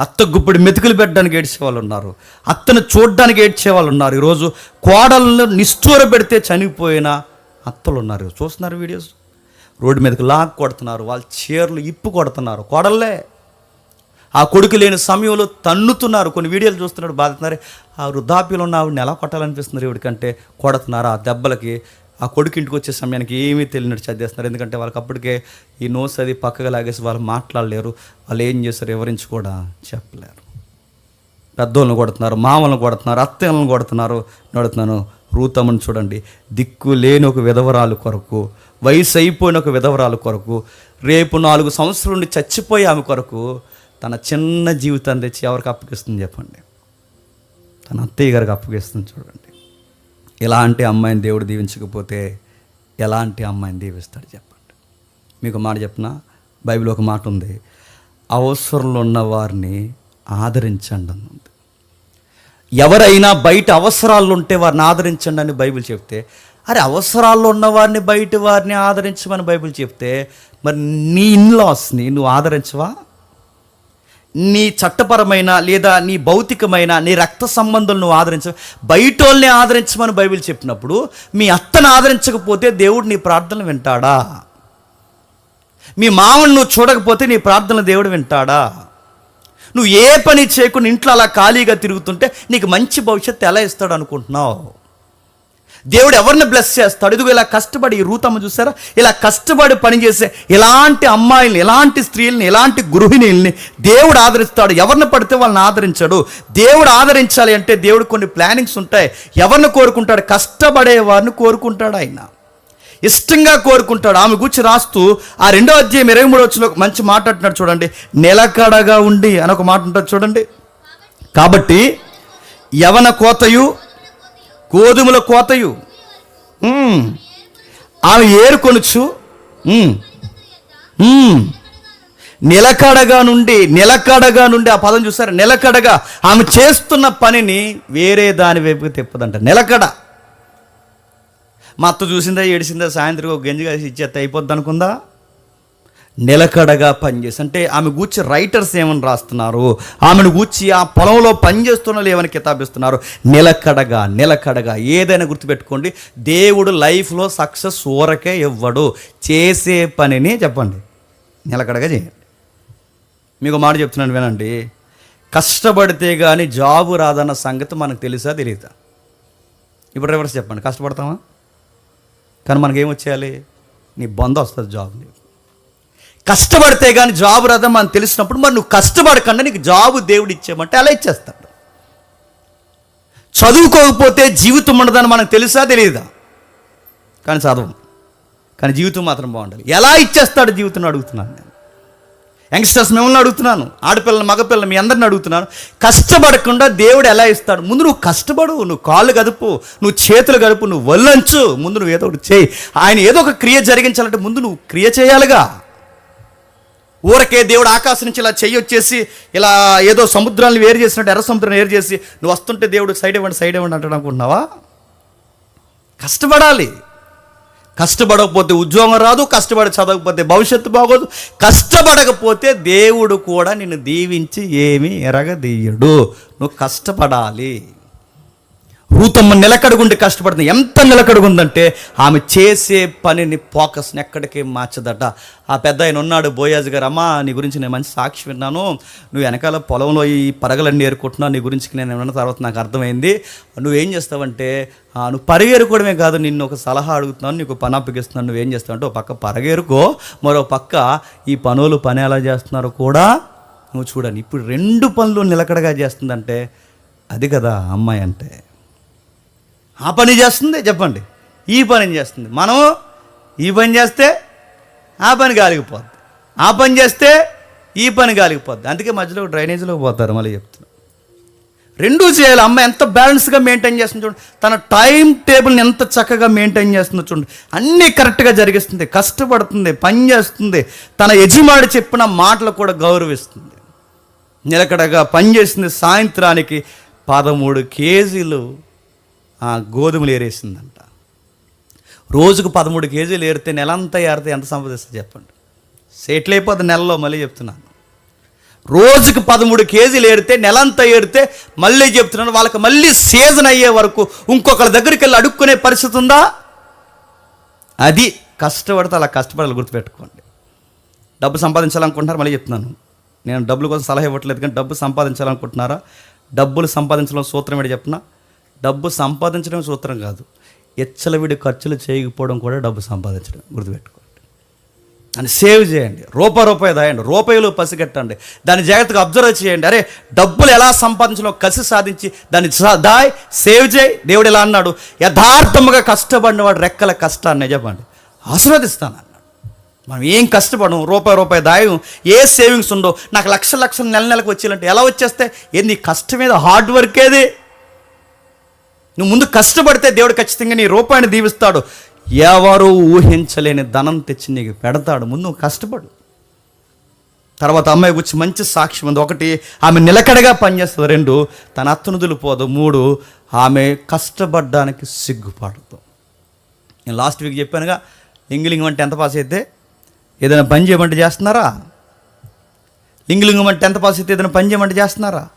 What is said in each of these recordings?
అత్త గుప్పిడి మెతుకులు పెట్టడానికి ఏడ్చే వాళ్ళు ఉన్నారు. అత్తను చూడడానికి ఏడ్చే వాళ్ళు ఉన్నారు. ఈరోజు కోడలను నిష్ఠూర పెడితే చనిపోయిన అత్తలు ఉన్నారు. చూస్తున్నారు వీడియోస్? రోడ్డు మీదకి లాక్ కొడుతున్నారు. వాళ్ళ చీరలు ఇప్పు కొడుతున్నారు. కోడళ్ళే. ఆ కొడుకు లేని సమయంలో తన్నుతున్నారు. కొన్ని వీడియోలు చూస్తున్నాడు బాధతున్నారు. ఆ వృద్ధాప్యంలో ఉన్న ఆవిడని ఎలా కొట్టాలనిపిస్తున్నారు ఇవిడికంటే కొడుతున్నారు? ఆ దెబ్బలకి ఆ కొడుకు ఇంటికి వచ్చే సమయానికి ఏమీ తెలియనట్టు చదివేస్తున్నారు. ఎందుకంటే వాళ్ళకి అప్పటికే ఈ నోస్ అది పక్కగా లాగేసి వాళ్ళు మాట్లాడలేరు. వాళ్ళు ఏం చేస్తారు వివరించి కూడా చెప్పలేరు. పెద్దోళ్ళని కొడుతున్నారు మామలను కొడుతున్నారు అత్తయ్యలను కొడుతున్నారు. నడుతున్నాను రూతమ్మని చూడండి దిక్కు లేని ఒక విధవరాలు కొరకు వయసు అయిపోయిన ఒక విధవరాలు కొరకు రేపు నాలుగు సంవత్సరాల నుండి చచ్చిపోయి ఆమె కొరకు తన చిన్న జీవితాన్ని తెచ్చి ఎవరికి అప్పగిస్తుంది చెప్పండి? తన అత్తయ్య గారికి అప్పగిస్తుంది చూడండి. ఎలాంటి అమ్మాయిని దేవుడు దీవించకపోతే ఎలాంటి అమ్మాయిని దీవిస్తాడు చెప్పండి. మీకు మాట చెప్పిన? బైబిల్ ఒక మాట ఉంది. అవసరంలో ఉన్న వారిని ఆదరించండి అని ఉంది. ఎవరైనా బయట అవసరాలు ఉంటే వారిని ఆదరించండి అని బైబిల్ చెప్తే అరే అవసరాల్లో ఉన్న వారిని బయట వారిని ఆదరించమని బైబిల్ చెప్తే మరి నీ ఇన్లాస్ని నువ్వు ఆదరించవా? నీ చట్టపరమైన లేదా నీ భౌతికమైన నీ రక్త సంబంధం నువ్వు ఆదరించ బయట వాళ్ళని ఆదరించమని బైబిల్ చెప్పినప్పుడు మీ అత్తను ఆదరించకపోతే దేవుడు నీ ప్రార్థనలు వింటాడా? మీ మామను నువ్వు చూడకపోతే నీ ప్రార్థనలు దేవుడు వింటాడా? నువ్వు ఏ పని చేయకుండా ఇంట్లో అలా ఖాళీగా తిరుగుతుంటే నీకు మంచి భవిష్యత్తు ఎలా ఇస్తాడు అనుకుంటున్నావు? దేవుడు ఎవరిని బ్లెస్ చేస్తాడు? ఇదిగో ఇలా కష్టపడి ఈ రూతమ్మ చూసారా? ఇలా కష్టపడి పనిచేసే ఎలాంటి అమ్మాయిల్ని ఎలాంటి స్త్రీల్ని ఎలాంటి గృహిణీల్ని దేవుడు ఆదరిస్తాడు. ఎవరిని పడితే వాళ్ళని ఆదరించాడు. దేవుడు ఆదరించాలి అంటే దేవుడు కొన్ని ప్లానింగ్స్ ఉంటాయి. ఎవరిని కోరుకుంటాడు? కష్టపడే వారిని కోరుకుంటాడు ఆయన. ఇష్టంగా కోరుకుంటాడు. ఆమె గురించి రాస్తూ ఆ రెండో అధ్యాయం ఇరవై మూడు వచ్చిన ఒక మంచి మాట చూడండి. నిలకడగా ఉండి అని ఒక మాట ఉంటుంది చూడండి. కాబట్టి యవన కోతయు గోధుమల కోతయు. ఆమె ఏరుకొనుచు ఉమ్, నిలకడగా నుండి నిలకడగా నుండి ఆ పదం చూసారు? నిలకడగా. ఆమె చేస్తున్న పనిని వేరే దాని వైపుకి తిప్పదంట. నిలకడ. మా అత్త చూసిందా ఏడిసిందా సాయంత్రం ఒక గంజి కాసి ఇచ్చేస్తే అయిపోద్ది అనుకుందా? నిలకడగా పనిచేసి అంటే ఆమె గూర్చి రైటర్స్ ఏమని రాస్తున్నారు? ఆమెను గూర్చి ఆ పొలంలో పనిచేస్తున్న వాళ్ళు ఏమని కితాబిస్తున్నారు నిలకడగా నిలకడగా ఏదైనా గుర్తుపెట్టుకోండి. దేవుడు లైఫ్లో సక్సెస్ ఊరకే ఇవ్వడు. చేసే పనిని చెప్పండి. నిలకడగా చేయండి. మీకు మాట చెప్తున్నాను వినండి. కష్టపడితే కానీ జాబు రాదన్న సంగతి మనకు తెలుసా తెలియదా ఇప్పుడు రివర్స్ చెప్పండి. కష్టపడతామా? కానీ మనకేం వచ్చేయాలి? నీ బంద్ వస్తుంది జాబ్ నీకు కష్టపడితే కానీ జాబ్ రథం అని తెలిసినప్పుడు మరి నువ్వు కష్టపడకుండా నీకు జాబు దేవుడు ఇచ్చేయమంటే అలా ఇచ్చేస్తాడు. చదువుకోకపోతే జీవితం ఉండదని మనకు తెలుసా తెలియదా కానీ చదవం. కానీ జీవితం మాత్రం బాగుండాలి. ఎలా ఇచ్చేస్తాడు జీవితం అడుగుతున్నాను నేను. యంగ్స్టర్స్ మిమ్మల్ని అడుగుతున్నాను ఆడపిల్లలు మగపిల్లలు మీ అందరిని అడుగుతున్నాను. కష్టపడకుండా దేవుడు ఎలా ఇస్తాడు? ముందు నువ్వు కష్టపడు నువ్వు కాళ్ళు గదుపు నువ్వు చేతులు గడుపు నువ్వు వల్లంచు ముందు నువ్వు ఏదో ఒకటి చేయి. ఆయన ఏదో ఒక క్రియ జరిగించాలంటే ముందు నువ్వు క్రియ చేయాలిగా. ఊరకే దేవుడు ఆకాశం నుంచి ఇలా చెయ్యి వచ్చేసి ఇలా ఏదో సముద్రాన్ని వేరు చేసినట్టు ఎర్ర సముద్రాన్ని వేరు చేసి నువ్వు వస్తుంటే దేవుడు సైడ్ ఇవ్వండి సైడ్ ఇవ్వండి అంటాడు అనుకుంటున్నావా? కష్టపడాలి. కష్టపడకపోతే ఉద్యోగం రాదు కష్టపడి చదవకపోతే భవిష్యత్తు బాగోదు. కష్టపడకపోతే దేవుడు కూడా నిన్ను దీవించి ఏమీ ఎరగదీయడు. నువ్వు కష్టపడాలి. రూతమ్మ నిలకడుగుండి కష్టపడుతుంది ఎంత నిలకడుగుందంటే ఆమె చేసే పనిని ఫోకస్ని ఎక్కడికి మార్చదట. ఆ పెద్ద ఆయన ఉన్నాడు బోయాజ్ గారు అమ్మా నీ గురించి నేను మంచి సాక్షి విన్నాను. నువ్వు వెనకాల పొలంలో ఈ పరగలన్నీ ఏరుకుంటున్నావు నీ గురించి నేను విన్న తర్వాత నాకు అర్థమైంది. నువ్వేం చేస్తావంటే నువ్వు పరిగెరుకోవడమే కాదు నిన్ను ఒక సలహా అడుగుతున్నాను నీకు పని అప్పగిస్తున్నాను నువ్వేం చేస్తావంటే ఒక పక్క పరగేరుకో మరో పక్క ఈ పనులు పని ఎలా చేస్తున్నారో కూడా నువ్వు చూడండి ఇప్పుడు రెండు పనులు నిలకడగా చేస్తుందంటే అది కదా అమ్మాయి అంటే. ఆ పని చేస్తుంది చెప్పండి. ఈ పని చేస్తుంది. మనం ఈ పని చేస్తే ఆ పని గాలిగిపోద్ది ఆ పని చేస్తే ఈ పని గాలిగిపోద్ది అందుకే మధ్యలో డ్రైనేజీలో పోతారు మళ్ళీ చెప్తున్నా. రెండూ చేయాలి. అమ్మ ఎంత బ్యాలెన్స్గా మెయింటైన్ చేస్తుంది చూడండి తన టైం టేబుల్ని ఎంత చక్కగా మెయింటైన్ చేస్తుందో చూడండి అన్నీ కరెక్ట్గా జరిగిస్తుంది. కష్టపడుతుంది పని చేస్తుంది. తన యజమాడు చెప్పిన మాటలు కూడా గౌరవిస్తుంది. నిలకడగా పనిచేసింది సాయంత్రానికి పదమూడు కేజీలు ఆ గోధుమలు ఏరేసిందంట. రోజుకు పదమూడు కేజీలు ఏరితే నెలంతా ఏరితే ఎంత సంపాదిస్తుంది చెప్పండి. సెటిల్ అయిపోతుంది నెలలో మళ్ళీ చెప్తున్నాను. రోజుకి పదమూడు కేజీలు ఏరితే నెలంతా ఏరితే మళ్ళీ చెప్తున్నాను. వాళ్ళకి మళ్ళీ సీజన్ అయ్యే వరకు ఇంకొకరి దగ్గరికి వెళ్ళి అడుక్కునే పరిస్థితి ఉందా? అది కష్టపడితే అలా కష్టపడాలి గుర్తుపెట్టుకోండి. డబ్బు సంపాదించాలనుకుంటున్నారు మళ్ళీ చెప్తున్నాను. నేను డబ్బుల కోసం సలహా ఇవ్వట్లేదు కానీ డబ్బు సంపాదించాలనుకుంటున్నారా? డబ్బులు సంపాదించడం సూత్రం ఏంటి చెప్తున్నా? డబ్బు సంపాదించడం సూత్రం కాదు. ఎచ్చలవిడి ఖర్చులు చేయకపోవడం కూడా డబ్బు సంపాదించడం గుర్తుపెట్టుకోండి. అని సేవ్ చేయండి. రూపాయి రూపాయి దాయండి. రూపాయలు పసిగట్టండి. దాన్ని జాగ్రత్తగా అబ్జర్వ్ చేయండి. అరే డబ్బులు ఎలా సంపాదించలో కసి సాధించి దాన్ని దాయ్ సేవ్ చేయి. దేవుడు ఎలా అన్నాడు. యథార్థముగా కష్టపడినవాడు రెక్కల కష్టాన్ని చెప్పండి ఆశీర్వదిస్తాను అన్నాడు. మనం ఏం కష్టపడం రూపాయి రూపాయి దాయం. ఏ సేవింగ్స్ ఉండవు? నాకు లక్ష లక్షలు నెల నెలకు వచ్చేయాలంటే ఎలా వచ్చేస్తే ఏంది? కష్టం మీద హార్డ్ వర్క్ ఏది? నువ్వు ముందు కష్టపడితే దేవుడు ఖచ్చితంగా నీ రూపాయిని దీవిస్తాడు. ఎవరు ఊహించలేని ధనం తెచ్చి నీకు పెడతాడు. ముందు నువ్వు కష్టపడు. తర్వాత అమ్మాయి గురించి మంచి సాక్ష్యం ఉంది. ఒకటి ఆమె నిలకడగా పనిచేస్తుంది. రెండు తన అత్తను పోదు. మూడు ఆమె కష్టపడడానికి సిగ్గుపడదు. నేను లాస్ట్ వీక్ చెప్పానుగా లింగులింగం అంటే ఎంత పాస్ అయితే ఏదైనా పని చేయమంటే చేస్తున్నారా? లింగులింగం అంటే ఎంత పాస్ అయితే ఏదైనా పని చేయమంటే చేస్తున్నారా?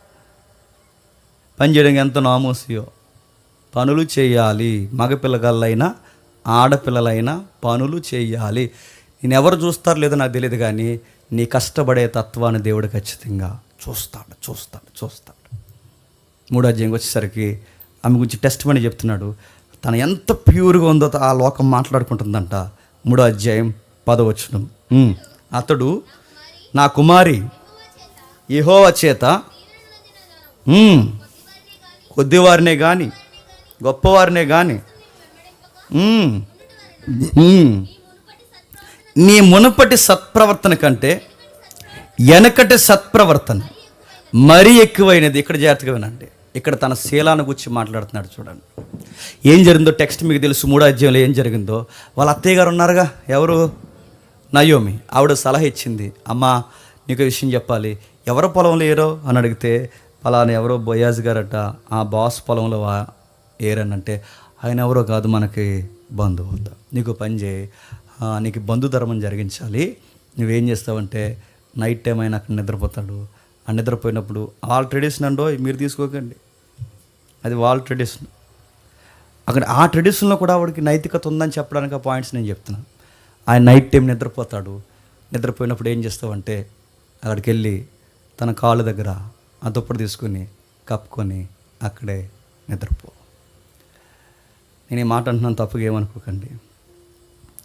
పని చేయడానికి ఎంత నామోసియో. పనులు చేయాలి. మగపిల్లగాళ్ళైనా ఆడపిల్లలైనా పనులు చేయాలి. నేను ఎవరు చూస్తారో లేదో నాకు తెలియదు కానీ నీ కష్టపడే తత్వాన్ని దేవుడు ఖచ్చితంగా చూస్తాడు చూస్తాడు చూస్తాడు. మూడో అధ్యాయంకి వచ్చేసరికి ఆమె గురించి టెస్ట్ మని చెప్తున్నాడు. తను ఎంత ప్యూర్గా ఉందో ఆ లోకం మాట్లాడుకుంటుందంట. మూడో అధ్యాయం పదవచనం. అతడు నా కుమారి యెహోవ చేత కొద్దివారినే కానీ గొప్పవారినే కానీ నీ మునుపటి సత్ప్రవర్తన కంటే వెనకటి సత్ప్రవర్తన మరీ ఎక్కువైనది. ఇక్కడ జాగ్రత్తగా వినండి. ఇక్కడ తన శీలాన్ని గురించి మాట్లాడుతున్నాడు చూడండి. ఏం జరిగిందో టెక్స్ట్ మీకు తెలుసు. మూడో అధ్యాయంలో ఏం జరిగిందో. వాళ్ళ అత్తయ్య గారు ఉన్నారుగా. ఎవరు? నయోమి. ఆవిడ సలహా ఇచ్చింది. అమ్మా నీకు విషయం చెప్పాలి. ఎవరు పొలంలో ఏరో? అని అడిగితే పలానా ఎవరో బొయాజ్ గారట. ఆ బాస్ పొలంలో వా- ఏరనంటే ఆయన ఎవరో కాదు మనకి బంధువు అవుతా నీకు పని చేయి. నీకు బంధు ధర్మం జరిగించాలి. నువ్వేం చేస్తావంటే నైట్ టైం అయినా అక్కడ నిద్రపోతాడు. ఆ నిద్రపోయినప్పుడు వాళ్ళ ట్రెడిషన్ అండో మీరు తీసుకోకండి. అది వాళ్ళ ట్రెడిషన్ అక్కడ ఆ ట్రెడిషన్లో కూడా ఆవిడకి నైతికత ఉందని చెప్పడానికి ఆ పాయింట్స్ నేను చెప్తున్నాను ఆయన నైట్ టైం నిద్రపోతాడు. నిద్రపోయినప్పుడు ఏం చేస్తావంటే అక్కడికి వెళ్ళి తన కాళ్ళ దగ్గర ఆ దుప్పటి తీసుకుని కప్పుకొని అక్కడే నిద్రపో. నేను ఈ మాట అంటున్నాను తప్పుగా ఏమనుకోకండి.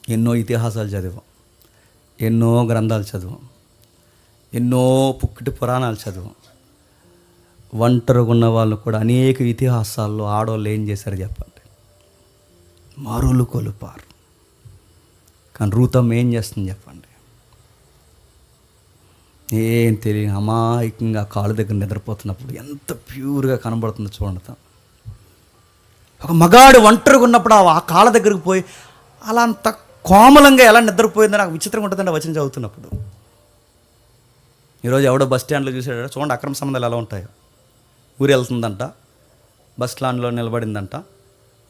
ఎన్నో ఇతిహాసాలు చదివాం. ఎన్నో గ్రంథాలు చదివాం. ఎన్నో పుక్కిటి పురాణాలు చదివాం. ఒంటరిగా ఉన్న వాళ్ళు కూడా అనేక ఇతిహాసాల్లో ఆడవాళ్ళు ఏం చేశారు చెప్పండి. మరులు కొలుపారు కానీ రూతం ఏం చేస్తుంది చెప్పండి. ఏం తెలియని అమాయకంగా కాళ్ళ దగ్గర నిద్రపోతున్నప్పుడు ఎంత ప్యూర్గా కనబడుతుందో చూడండి ఒక మగాడు ఒంటరిగా ఉన్నప్పుడు ఆ కాళ్ళ దగ్గరికి పోయి అలా అంత కోమలంగా ఎలా నిద్రపోయిందో నాకు విచిత్రంగా ఉంటుందండి వచనం చదువుతున్నప్పుడు. ఈరోజు ఎవడో బస్ స్టాండ్లో చూసాడో చూడండి అక్రమ సంబంధాలు ఎలా ఉంటాయో. ఊరు వెళ్తుందంట బస్ స్టాండ్లో నిలబడిందంట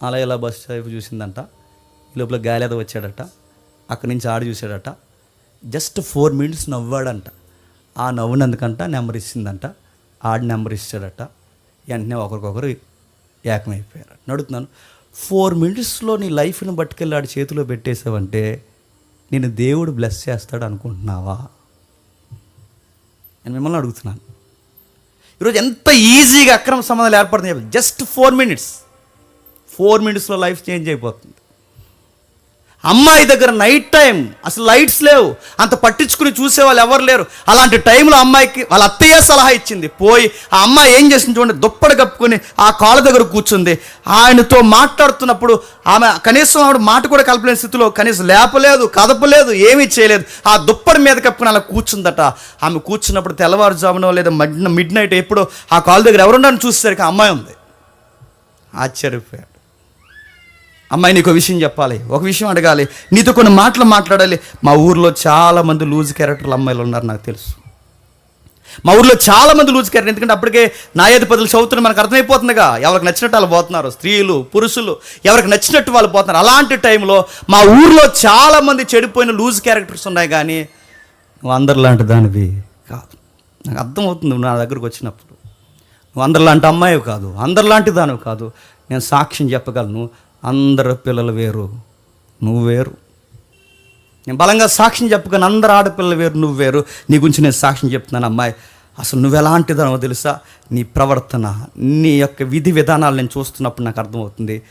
అలా ఇలా బస్ వైపు చూసిందంట ఈ లోపల గాలి ఏదో వచ్చాడట అక్కడి నుంచి ఆడ చూశాడట జస్ట్ ఫోర్ మినిట్స్ నవ్వాడంట. ఆ నవ్వునందుకంట నెంబర్ ఇచ్చిందంట ఆడి నెంబర్ ఇచ్చాడట వెంటనే ఒకరికొకరు ఏకమైపోయారు. నడుతున్నాను ఫోర్ మినిట్స్లో నీ లైఫ్ని పట్టుకెళ్ళి ఆడి చేతిలో పెట్టేసావంటే నేను దేవుడు బ్లెస్ చేస్తాడు అనుకుంటున్నావా? నేను మిమ్మల్ని అడుగుతున్నాను. ఈరోజు ఎంత ఈజీగా అక్రమ సంబంధాలు ఏర్పడుతుంది జస్ట్ ఫోర్ మినిట్స్ ఫోర్ మినిట్స్లో లైఫ్ చేంజ్ అయిపోతుంది. అమ్మాయి దగ్గర నైట్ టైం అసలు లైట్స్ లేవు. అంత పట్టించుకుని చూసేవాళ్ళు ఎవరు లేరు. అలాంటి టైంలో అమ్మాయికి వాళ్ళ అత్తయ్య సలహా ఇచ్చింది. పోయి ఆ అమ్మాయి ఏం చేసింది చూడండి దుప్పటి కప్పుకొని ఆ కాళ్ళ దగ్గర కూర్చుంది. ఆయనతో మాట్లాడుతున్నప్పుడు ఆమె కనీసం ఆవిడ మాట కూడా కలపలేని స్థితిలో కనీసం లేపలేదు కదపలేదు ఏమీ చేయలేదు. ఆ దుప్పటి మీద కప్పుకొని అలా కూర్చుందట. ఆమె కూర్చున్నప్పుడు తెల్లవారుజామునో లేదా మిడ్ నైట్ ఎప్పుడో ఆ కాళ్ళ దగ్గర ఎవరున్నారని చూసేసరికి ఆ అమ్మాయి ఉంది. ఆశ్చర్యపోయారు. అమ్మాయి నీకు ఒక విషయం చెప్పాలి. ఒక విషయం అడగాలి. నీతో కొన్ని మాటలు మాట్లాడాలి. మా ఊర్లో చాలామంది లూజ్ క్యారెక్టర్లు అమ్మాయిలు ఉన్నారు నాకు తెలుసు. మా ఊర్లో చాలామంది లూజ్ క్యారెక్టర్ ఎందుకంటే అప్పటికే న్యాయాధిపతులు చదువుతున్న మనకు అర్థమైపోతుందిగా. ఎవరికి నచ్చినట్టు వాళ్ళు పోతున్నారు. స్త్రీలు పురుషులు ఎవరికి నచ్చినట్టు వాళ్ళు పోతున్నారు. అలాంటి టైంలో మా ఊర్లో చాలామంది చెడిపోయిన లూజ్ క్యారెక్టర్స్ ఉన్నాయి కానీ నువ్వు అందరిలాంటి దానివి కాదు. నాకు అర్థమవుతుంది నా దగ్గరకు వచ్చినప్పుడు. నువ్వు అందరిలాంటి అమ్మాయి కాదు. అందరిలాంటి దానివి కాదు. నేను సాక్ష్యం చెప్పగలను. అందరు పిల్లలు వేరు నువ్వు వేరు. నేను బలంగా సాక్ష్యం చెప్పుకొని అందరు ఆడపిల్లలు వేరు నువ్వు వేరు. నీ గురించి నేను సాక్ష్యం చెప్తున్నాను అమ్మాయి. అసలు నువ్వు ఎలాంటిదనో తెలుసా? నీ ప్రవర్తన నీ యొక్క విధి విధానాలు నేను చూస్తున్నప్పుడు నాకు అర్థమవుతుంది.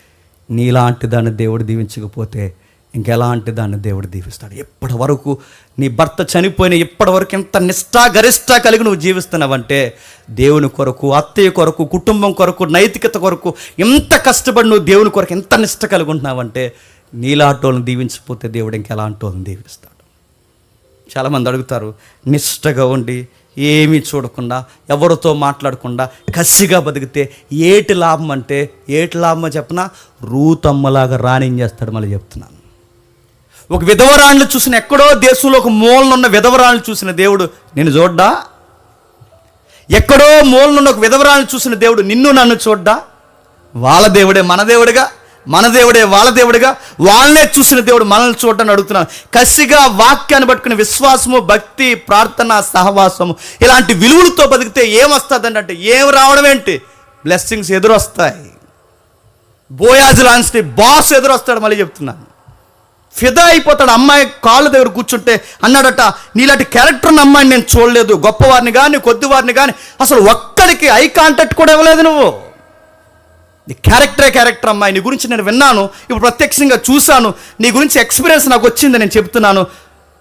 నీలాంటిదాన్ని దేవుడు దీవించకపోతే ఇంకెలాంటి దాన్ని దేవుడు దీవిస్తాడు? ఎప్పటి వరకు నీ భర్త చనిపోయిన ఇప్పటి వరకు ఎంత నిష్ఠా గరిష్ట కలిగి నువ్వు జీవిస్తున్నావంటే దేవుని కొరకు అత్తయ్య కొరకు కుటుంబం కొరకు నైతికత కొరకు ఎంత కష్టపడి నువ్వు దేవుని కొరకు ఎంత నిష్ట కలిగి ఉంటున్నావంటే నీలాంటి దీవించిపోతే దేవుడు ఇంకెలాంటి వాళ్ళని దీవిస్తాడు? చాలామంది అడుగుతారు నిష్టగా ఉండి ఏమీ చూడకుండా ఎవరితో మాట్లాడకుండా కసిగా బతికితే ఏటి లాభం అంటే ఏటి లాభమో చెప్పినా? రూతమ్మలాగా రాణించేస్తాడు మళ్ళీ చెప్తున్నాను. ఒక విధవరాళ్ళు చూసిన ఎక్కడో దేశంలో ఒక మూలనున్న ఉన్న విధవరాళ్ళు చూసిన దేవుడు నేను చూడ్డా? ఎక్కడో మూలనున్న ఒక విధవరాలను చూసిన దేవుడు నిన్ను నన్ను చూడ్డా? వాళ్ళ దేవుడే మన దేవుడిగా మన దేవుడే వాళ్ళ దేవుడిగా వాళ్ళనే చూసిన దేవుడు మనల్ని చూడని అడుగుతున్నాను. కసిగా వాక్యాన్ని పట్టుకుని విశ్వాసము భక్తి ప్రార్థన సహవాసము ఇలాంటి విలువలతో బతికితే ఏమొస్తుంది అంటే ఏం రావడం ఏంటి? బ్లెస్సింగ్స్ ఎదురొస్తాయి. బోయాజు లాంటి బాస్ ఎదురొస్తాడు మళ్ళీ చెప్తున్నాను. ఫిదా అయిపోతాడు. అమ్మాయి కాళ్ళ దగ్గర కూర్చుంటే అన్నాడట నీలాంటి క్యారెక్టర్ ఉన్న అమ్మాయిని నేను చూడలేదు. గొప్పవారిని కానీ కొద్దివారిని కానీ అసలు ఒక్కడికి ఐ కాంటాక్ట్ కూడా ఇవ్వలేదు నువ్వు. నీ క్యారెక్టరే క్యారెక్టర్ అమ్మాయి? నీ గురించి నేను విన్నాను. ఇప్పుడు ప్రత్యక్షంగా చూశాను. నీ గురించి ఎక్స్పీరియన్స్ నాకు వచ్చింది నేను చెప్తున్నాను.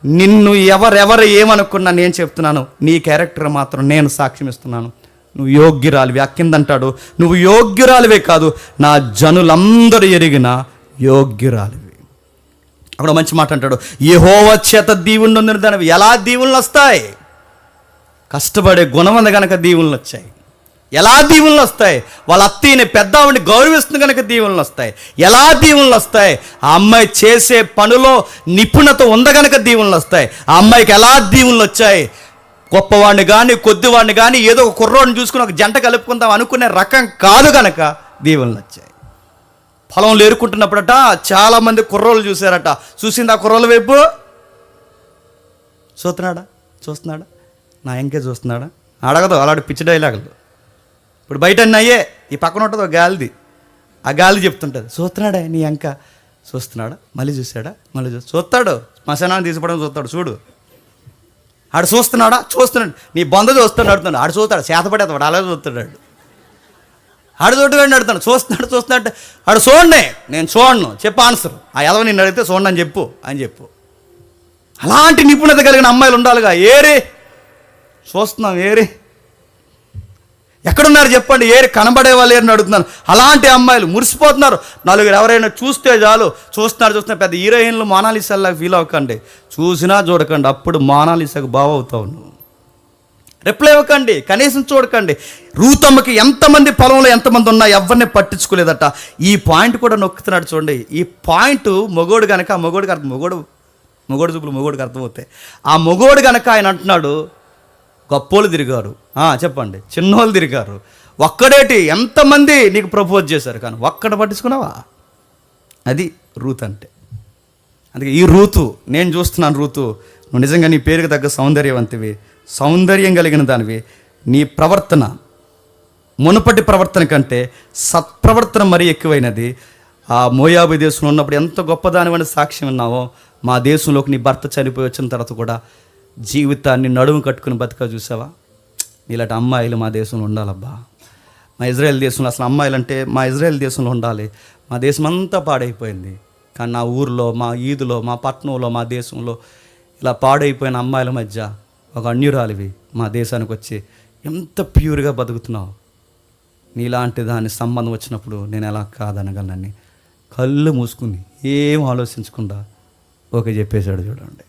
నిన్ను ఎవరెవరు ఏమనుకున్నా నేను చెప్తున్నాను. నీ క్యారెక్టర్ మాత్రం నేను సాక్ష్యం ఇస్తున్నాను. నువ్వు యోగ్యురాలివి. అక్కిందంటాడు నువ్వు యోగ్యురాలివే కాదు నా జనులందరూ ఎరిగిన యోగ్యురాలివి. అక్కడ మంచి మాట అంటాడు యెహోవ చేత దీవుని నొందిన దానివి ఎలా దీవులు వస్తాయి కష్టపడే గుణం ఉంది కనుక దీవులు వచ్చాయి ఎలా దీవులు వస్తాయి వాళ్ళ అత్తయ్యని పెద్ద ఆవిడని గౌరవిస్తుంది కనుక దీవులు వస్తాయి ఎలా దీవులు వస్తాయి ఆ అమ్మాయి చేసే పనిలో నిపుణత ఉంది కనుక దీవులు వస్తాయి ఆ అమ్మాయికి ఎలా దీవులు వచ్చాయి గొప్పవాడిని కానీ కొద్దివాడిని కానీ ఏదో ఒక కుర్రోడిని చూసుకుని ఒక జంట కలుపుకుందాం అనుకునే రకం కాదు కనుక దీవులు వచ్చాయి పొలంలో ఏరుకుంటున్నప్పుడట చాలామంది కుర్రోళ్ళు చూశారట. చూసింది ఆ కుర్రోళ్ళ వైపు? చూస్తున్నాడా? చూస్తున్నాడా? నా ఎంకే చూస్తున్నాడా? అడగదు అలాంటి పిచ్చి డైలాగులు ఇప్పుడు బయట అయ్యే ఈ పక్కన ఉంటుంది ఒక గాలిది. ఆ గాలి చెప్తుంటుంది చూస్తున్నాడా నీ ఎంక? చూస్తున్నాడా? మళ్ళీ చూశాడా? మళ్ళీ చూ చూస్తాడు. శ్మశానాన్ని తీసుకోవడం చూస్తాడు చూడు. ఆడు చూస్తున్నాడా? చూస్తున్నాడు. నీ బొంద చూస్తున్నాడు ఆడు చూస్తాడు చేతపడేస్తాడు అలా చూస్తున్నాడు. ఆడు ఆడు తోటి అడుగుతాను. చూస్తున్నాడు చూస్తున్నాడు. ఆడు చూడండి నేను చూడను. చెప్పు ఆన్సర్. ఆ యదవ నిన్ను అడిగితే చూడండి అని చెప్పు అని చెప్పు. అలాంటి నిపుణత కలిగిన అమ్మాయిలు ఉండాలిగా. ఏరి చూస్తున్నాం ఏరి. ఎక్కడున్నారు చెప్పండి. ఏరి కనబడే వాళ్ళు ఏరని అడుగుతున్నాను. అలాంటి అమ్మాయిలు మురిసిపోతున్నారు. నలుగురు ఎవరైనా చూస్తే చాలు. చూస్తున్నారు చూస్తున్నారు. పెద్ద హీరోయిన్లు మోనాలిసాల్లాగా ఫీల్ అవ్వకండి. చూసినా చూడకండి. అప్పుడు మోనాలిసాకు బావ అవుతావు నువ్వు. రిప్లై ఇవ్వకండి కనీసం చూడకండి. రూతమ్మకి ఎంతమంది పొలంలో ఎంతమంది ఉన్నా ఎవరిని పట్టించుకోలేదట. ఈ పాయింట్ కూడా నొక్కుతున్నాడు చూడండి. ఈ పాయింట్ మొగోడు కనుక ఆ మొగోడికి అర్థం మొగోడు మొగోడు చూపులు మొగోడికి అర్థమవుతాయి. ఆ మొగోడు కనుక ఆయన అంటున్నాడు గొప్పోళ్ళు తిరిగారు. చెప్పండి చిన్నోళ్ళు తిరిగారు. ఒక్కడేటి ఎంతమంది నీకు ప్రపోజ్ చేశారు? కానీ ఒక్కడ పట్టించుకున్నావా? అది రూత్ అంటే. అందుకే ఈ రూతు నేను చూస్తున్నాను రూతు. నువ్వు నిజంగా నీ పేరుకి తగ్గ సౌందర్యవంతివి. సౌందర్యం కలిగిన దానివి. నీ ప్రవర్తన మునుపటి ప్రవర్తన కంటే సత్ప్రవర్తన మరీ ఎక్కువైనది. ఆ మోయాబు దేశంలో ఉన్నప్పుడు ఎంత గొప్పదానివని సాక్ష్యం ఉన్నావో మా దేశంలోకి నీ భర్త చనిపోయి వచ్చిన తర్వాత కూడా జీవితాన్ని నడుము కట్టుకుని బతుక చూసావా? ఇలాంటి అమ్మాయిలు మా దేశంలో ఉండాలబ్బా. మా ఇజ్రాయెల్ దేశంలో అసలు అమ్మాయిలు అంటే మా ఇజ్రాయెల్ దేశంలో ఉండాలి. మా దేశం అంతా పాడైపోయింది. కానీ నా ఊర్లో మా ఈదులో మా పట్టణంలో మా దేశంలో ఇలా పాడైపోయిన అమ్మాయిల మధ్య ఒక అన్యురాలివి మా దేశానికి వచ్చి ఎంత ప్యూర్గా బతుకుతున్నావు? నీలాంటి దాని సంబంధం వచ్చినప్పుడు నేను ఎలా కాదనగలనని కళ్ళు మూసుకుని ఏం ఆలోచించకుండా ఓకే చెప్పేశాడు చూడండి.